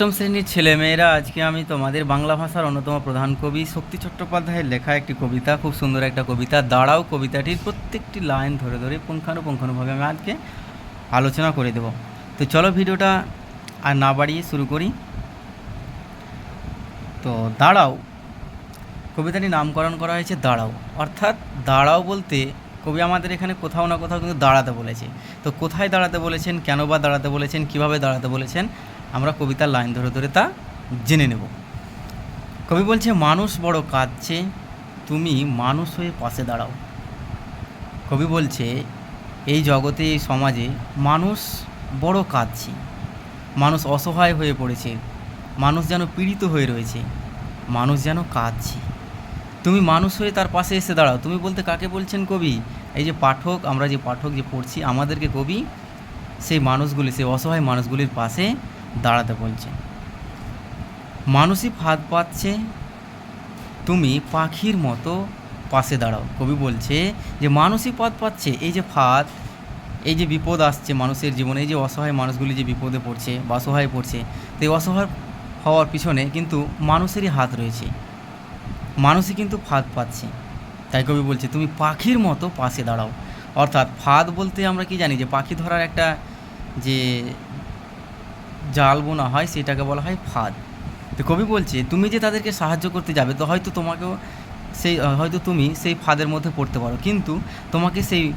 অষ্টম শ্রেণির ছেলেমেয়েরা, আজকে আমি তোমাদের বাংলা ভাষার অন্যতম প্রধান কবি শক্তি চট্টোপাধ্যায়ের লেখা একটি কবিতা, খুব সুন্দর একটা কবিতা, দাঁড়াও কবিতাটির প্রত্যেকটি লাইন ধরে ধরে পুঙ্খানুপুঙ্খানুভাবে আমি আজকে আলোচনা করে দেব। তো চলো ভিডিওটা আর না বাড়িয়ে শুরু করি। তো দাঁড়াও কবিতাটি নামকরণ করা হয়েছে দাঁড়াও। অর্থাৎ দাঁড়াও বলতে কবি আমাদের এখানে কোথাও না কোথাও কিন্তু দাঁড়াতে বলেছে। তো কোথায় দাঁড়াতে বলেছেন, কেন বা দাঁড়াতে বলেছেন, কীভাবে দাঁড়াতে বলেছেন আমরা কবিতার লাইন ধরে ধরে তা জেনে নেব। কবি বলছে, মানুষ বড় কাঁদছে, তুমি মানুষ হয়ে পাশে দাঁড়াও। কবি বলছে, এই জগতে, এই সমাজে মানুষ বড় কাঁদছে। মানুষ অসহায় হয়ে পড়েছে। মানুষ যেন পীড়িত হয়ে রয়েছে। মানুষ যেন কাঁদছে। তুমি মানুষ হয়ে তার পাশে এসে দাঁড়াও। তুমি বলতে কাকে বলছেন কবি? এই যে পাঠক, আমরা যে পাঠক যে পড়ছি, আমাদেরকে কবি সেই মানুষগুলি, সেই অসহায় মানুষগুলির পাশে দাঁড়াতে বলছে। মানুষই ফাঁদ পাচ্ছে, তুমি পাখির মতো পাশে দাঁড়াও। কবি বলছে যে মানুষই পথ পাচ্ছে, এই যে ফাঁদ, এই যে বিপদ আসছে মানুষের জীবনে, এই যে অসহায় মানুষগুলি যে বিপদে পড়ছে বা অসহায় পড়ছে তো এই অসহায় হওয়ার পিছনে কিন্তু মানুষেরই হাত রয়েছে। মানুষই কিন্তু ফাঁদ পাচ্ছে। তাই কবি বলছে, তুমি পাখির মতো পাশে দাঁড়াও। অর্থাৎ ফাঁদ বলতে আমরা কি জানি? যে পাখি ধরার একটা যে জাল বোনা হয় সেটাকে বলা হয় ফাঁদ। তো কবি বলছে, তুমি যে তাদেরকে সাহায্য করতে যাবে, তো হয়তো তোমাকেও সেই হয়তো তুমি সেই ফাঁদের মধ্যে পড়তে পারো। কিন্তু তোমাকে সেই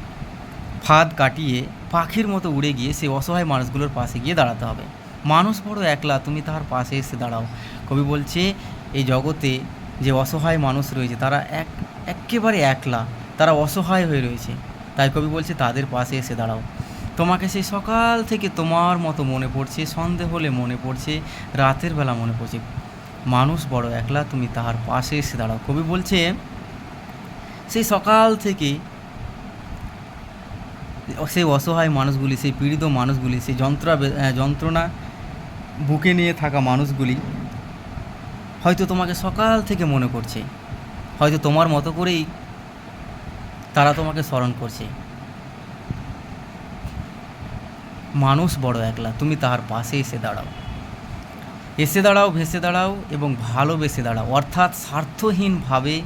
ফাঁদ কাটিয়ে পাখির মতো উড়ে গিয়ে সেই অসহায় মানুষগুলোর পাশে গিয়ে দাঁড়াতে হবে। মানুষ বড় একলা, তুমি তার পাশে এসে দাঁড়াও। কবি বলছে, এই জগতে যে অসহায় মানুষ রয়েছে, তারা এক একেবারে একলা, তারা অসহায় হয়ে রয়েছে। তাই কবি বলছে, তাদের পাশে এসে দাঁড়াও। তোমাকে সেই সকাল থেকে তোমার মতো মনে পড়ছে, সন্ধে হলে মনে পড়ছে, রাতের বেলা মনে পড়ছে। মানুষ বড় একলা, তুমি তাহার পাশে এসে দাঁড়াও। কবি বলছে, সেই সকাল থেকে সেই অসহায় মানুষগুলি, সেই পীড়িত মানুষগুলি, সেই যন্ত্রা যন্ত্রণা বুকে নিয়ে থাকা মানুষগুলি, হয়তো তোমাকে সকাল থেকে মনে করছে। হয়তো তোমার মতো করেই তারা তোমাকে স্মরণ করছে। মানুষ বড় একলা, তুমি তাহার পাশে এসে দাঁড়াও। এসে দাঁড়াও, ভেসে দাঁড়াও এবং ভালোবেসে দাঁড়াও। অর্থাৎ স্বার্থহীনভাবে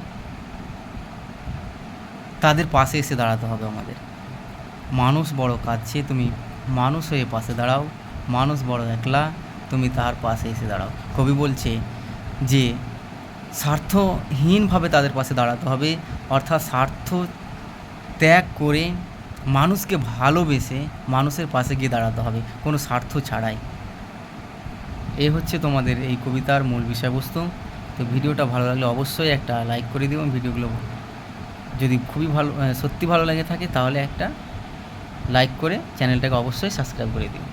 তাদের পাশে এসে দাঁড়াতে হবে আমাদের। মানুষ বড় কাঁদছে, তুমি মানুষ হয়ে পাশে দাঁড়াও। মানুষ বড় একলা, তুমি তার পাশে এসে দাঁড়াও। কবি বলছে যে, স্বার্থহীনভাবে তাদের পাশে দাঁড়াতে হবে। অর্থাৎ স্বার্থ ত্যাগ করে মানুষকে ভালোবেসে মানুষের পাশে গিয়ে দাঁড়াতে হবে, কোনো স্বার্থ ছাড়াই। এই হচ্ছে তোমাদের এই কবিতার মূল বিষয়বস্তু। তো ভিডিওটা ভালো লাগলে অবশ্যই একটা লাইক করে দিও। ভিডিওগুলো যদি খুবই ভালো সত্যি ভালো লেগে থাকে, তাহলে একটা লাইক করে চ্যানেলটাকে অবশ্যই সাবস্ক্রাইব করে দিও।